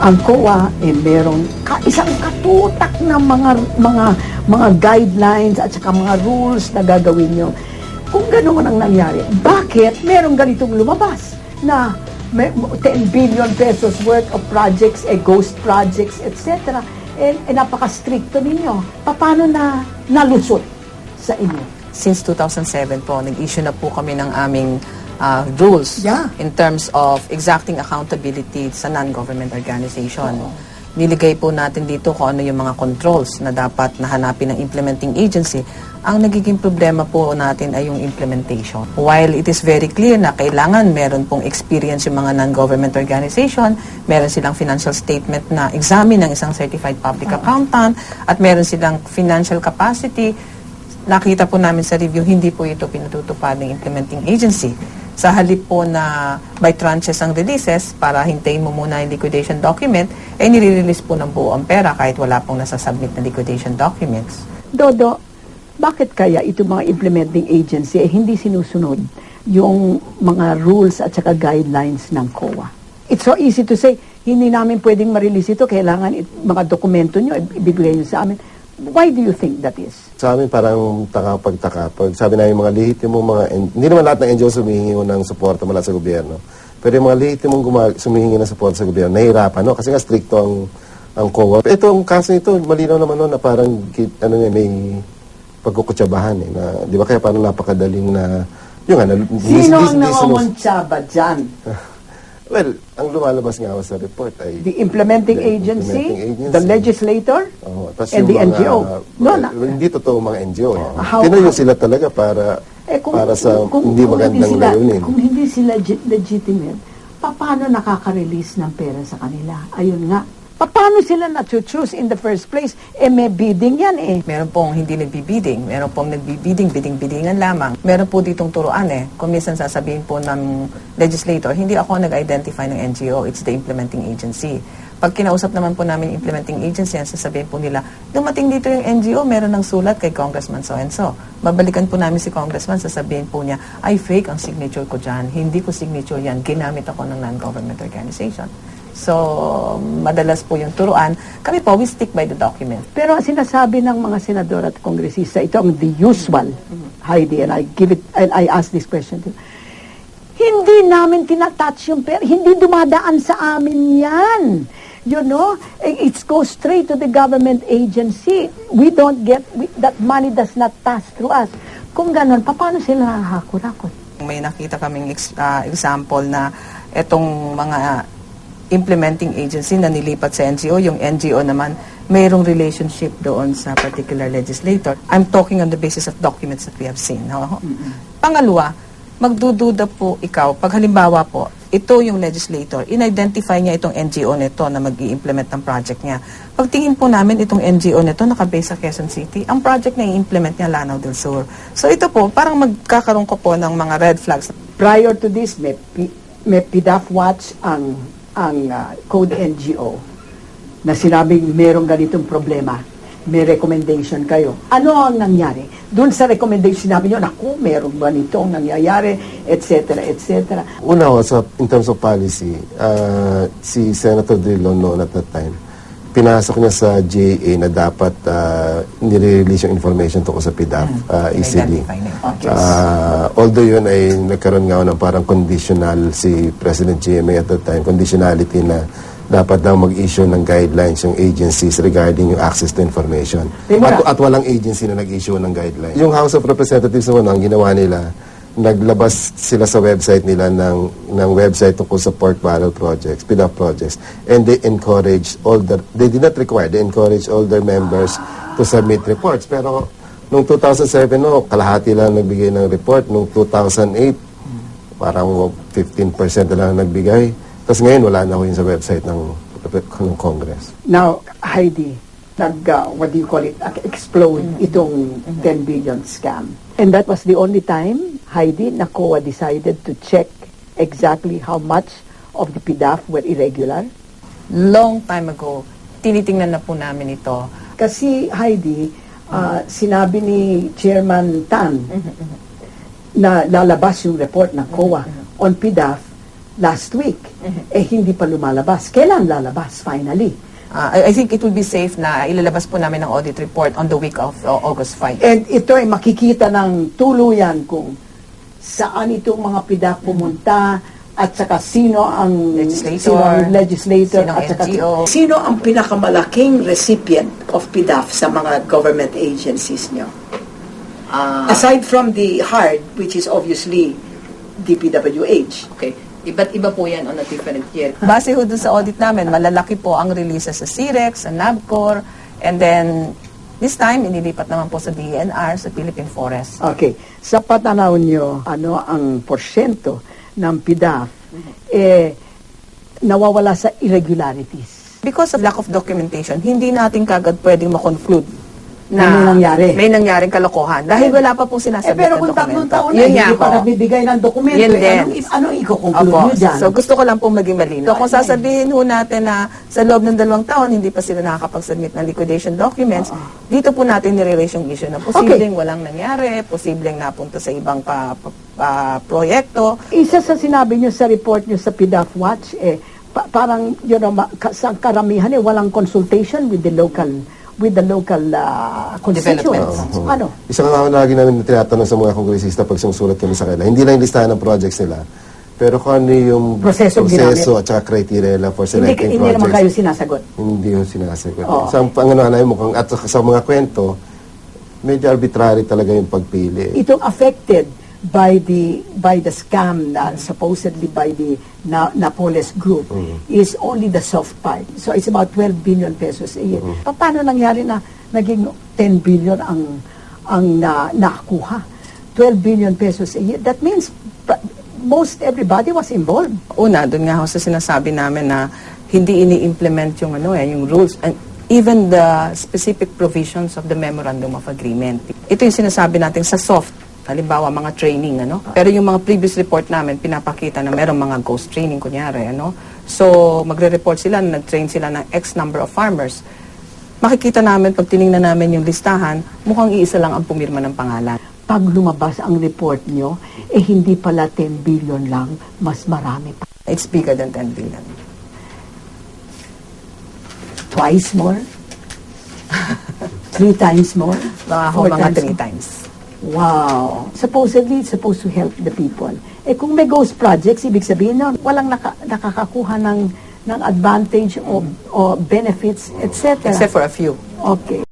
ang COA eh merong ka- isang katutak na mga mga mga guidelines at saka mga rules na gagawin nyo. Kung gano'n ang nangyari, bakit merong ganitong lumabas na may 10 billion pesos worth of projects, eh, ghost projects, etc. Eh, eh napaka-stricto ninyo. Paano na nalusot sa inyo? Since 2007 po, nag-issue na po kami ng aming ah, rules Yeah. in terms of exacting accountability sa non-government organization. Niligay po natin dito kung ano yung mga controls na dapat nahanapin ng implementing agency. Ang nagiging problema po natin ay yung implementation. While it is very clear na kailangan meron pong experience yung mga non-government organization, meron silang financial statement na examine ng isang certified public accountant, at meron silang financial capacity nakita po namin sa review, hindi po ito pinatutupad ng implementing agency. Sa halip po na by tranches ang releases, para hintayin mo muna yung liquidation document, eh nire-release po ng buo ang pera kahit wala pong nasasubmit na liquidation documents. Dodo, bakit kaya itong mga implementing agency eh, hindi sinusunod yung mga rules at saka guidelines ng COA? It's so easy to say, hindi namin pwedeng ma-release ito, kailangan it, mga dokumento nyo, ibibigay nyo sa amin. Why do you think that is? Sa amin parang taka pagtaka. Pag sabi namin mga lehitimong mga, hindi naman lahat ng NGO sumihingi ng suporta mula sa gobyerno. Pero yung mga lehitimong sumihingi ng suporta sa gobyerno, nahihirapan, no? Kasi nga stricto ang, ang COA. Ito, ang kaso nito, malinaw naman no, na parang, ano may pagkukutsabahan eh. Na, di ba kaya parang napakadaling na, yung ano, hindi- Sino hindi- ang hindi sinus- nangongontsaba dyan? Well, ang lumalabas nga sa report ay... The implementing The agency, implementing agency. the legislator, tas and the mga- NGO. No, na, hindi totoo mga NGO. eh. How- Tinayo sila talaga para Eh, kung, para sa kung- hindi kung magandang sila, layunin. Kung hindi sila legit- legitimate, pa- paano nakaka-release ng pera sa kanila? Ayun nga. Pa- Paano sila na-choose in the first place? Eh, may bidding yan eh. Meron pong hindi nagbibidding, meron pong nagbibidding, bidding-biddingan lamang. Meron po ditong turuan eh. Kung minsan sasabihin po ng legislator, hindi ako nag-identify ng NGO, it's the implementing agency. Pag kinausap naman po namin implementing agency, sasabihin po nila, dumating dito yung NGO, meron ng sulat kay Congressman so-and-so. Babalikan po namin si Congressman, sasabihin po niya, ay fake ang signature ko dyan, hindi ko signature yan, ginamit ako ng non-government organization. So, madalas po yung turuan. Kami po, we stick by the document. Pero ang sinasabi ng mga senador at kongresista, ito ang the usual, Heidi, and I give it, and I ask this question to hindi namin tinatouch yung pera. Hindi dumadaan sa amin yan. You know, it goes straight to the government agency. We don't get, we, that money does not pass through us. Kung ganun, paano sila nakakakurakot? May nakita kaming ex- ah, example na itong mga implementing agency na nilipat sa NGO, yung NGO naman mayroong relationship doon sa particular legislator. I'm talking on the basis of documents that we have seen. no? Pangalawa, magdududa po ikaw, pag halimbawa po, ito yung legislator, in-identify niya itong NGO nito na mag implement ng project niya. Pagtingin po namin itong NGO nito nakabase sa Quezon City, ang project na i-implement niya Lanao del Sur. So ito po, parang magkakaroon ko po ng mga red flags. Prior to this, may, may PDAF Watch ang, ang ah, Code NGO na sinabing merong ganitong problema. May recommendation kayo. Ano ang nangyari? Doon sa recommendation sinabi nyo, naku, merong ganitong nangyayari, etc., etc. Una ho, sa, in terms of policy, ah, si Senator Drilon noon at that time, pinasok niya sa JA na dapat uh, nire-release yung information tungkol sa PDAF, uh, Okay. Ah, although yun ay nagkaroon nga ng parang conditional si President GMA at that time, conditionality na dapat daw mag-issue ng guidelines yung agencies regarding yung access to information. At, at walang agency na nag-issue ng guidelines. Yung House of Representatives naman, ang ginawa nila, naglabas sila sa website nila ng, ng website tungkol sa pork barrel projects, PIDAP projects, and they encouraged all the, they did not require, they encouraged all their members to submit reports. Pero Noong 2007, no, kalahati lang nagbigay ng report. Noong 2008, parang 15% na lang nagbigay. Tapos ngayon, wala na ho yun sa website ng, ng Congress. Now, Heidi, nag, uh, what do you call it, explode itong 10 billion scam. And that was the only time, Heidi, na COA decided to check exactly how much of the PDAF were irregular. Long time ago, tinitingnan na po namin ito. Kasi, Heidi, uh, sinabi ni Chairman Tan na lalabas yung report ng COA on PDAF last week. Eh, hindi pa lumalabas. Kailan lalabas, finally? I, I think it will be safe na ilalabas po namin ang audit report on the week of uh, August 5. And ito ay makikita ng tuluyan kung saan itong mga pidak pumunta at saka sino ang Legislator, sino ang legislator sino at saka NGO. sino ang pinakamalaking recipient of PDAF sa mga government agencies nyo? Aside from the hard, which is obviously DPWH. Okay. Iba't iba po yan on a different year. Base ho dun sa audit namin, malalaki po ang releases sa CIREX, sa NABCOR, and then this time, inilipat naman po sa DENR, sa Philippine Forest. Okay. Sa patanaw nyo, ano ang porsyento ng PDAF eh, nawawala sa irregularities? Because of lack of documentation, hindi natin kagad pwedeng makonclude Na may nangyari. may nangyaring kalokohan. Dahil wala pa Eh, pong sinasabi pero ng kung tatlong taon na, hindi pa po. nagbibigay ng dokumento. Yun eh, anong, anong iko-conclude Opo. nyo dyan? So gusto ko lang pong maging malinaw. So kung sasabihin ho natin na sa loob ng dalawang taon, hindi pa sila nakakapag-submit ng liquidation documents, dito po natin nire-raise yung issue na posibleng walang nangyari, posibleng napunta sa ibang pa, pa- pa- proyekto. Isa sa sinabi nyo sa report nyo sa PDAF Watch, eh, pa- parang yun, know, sa karamihan eh, walang consultation with the local with the local uh, constituents. Developments. Oo. Ano? Isa nga lagi namin tinatanong sa mga kongresista pag sumusulat kami sa kanila. Hindi lang yung listahan ng projects nila, pero kung ano yung Proseso proseso at saka criteria nila for Hindi, selecting hindi naman kayo projects. sinasagot. Hindi yung sinasagot. Oo. Sa pangano namin mukhang at sa mga kwento, medyo arbitrary talaga yung pagpili. Itong affected by the by the scam na supposedly by the Na- Napoles group is only the soft part. So it's about 12 billion pesos a year. Pa- Paano nangyari na naging 10 billion ang ang na, nakakuha? 12 billion pesos a year. That means most everybody was involved. Una, doon nga ho sa sinasabi namin na hindi ini-implement yung ano eh, yung rules and even the specific provisions of the memorandum of agreement. Ito yung sinasabi natin sa soft halimbawa mga training ano pero yung mga previous report namin pinapakita na merong mga ghost training kunyari ano so magre-report sila na nag-train sila ng X number of farmers makikita namin pag tiningnan namin yung listahan mukhang iisa lang ang pumirma ng pangalan Pag lumabas ang report nyo, eh hindi pala 10 billion lang, mas marami pa. it's bigger than 10 billion Twice more? Three times more? mga Four mga times three more? times Wow. Supposedly, it's supposed to help the people. Eh kung may ghost projects, ibig sabihin nun, walang naka, nakakakuha ng, ng advantage o, o benefits, etc. except for a few Okay.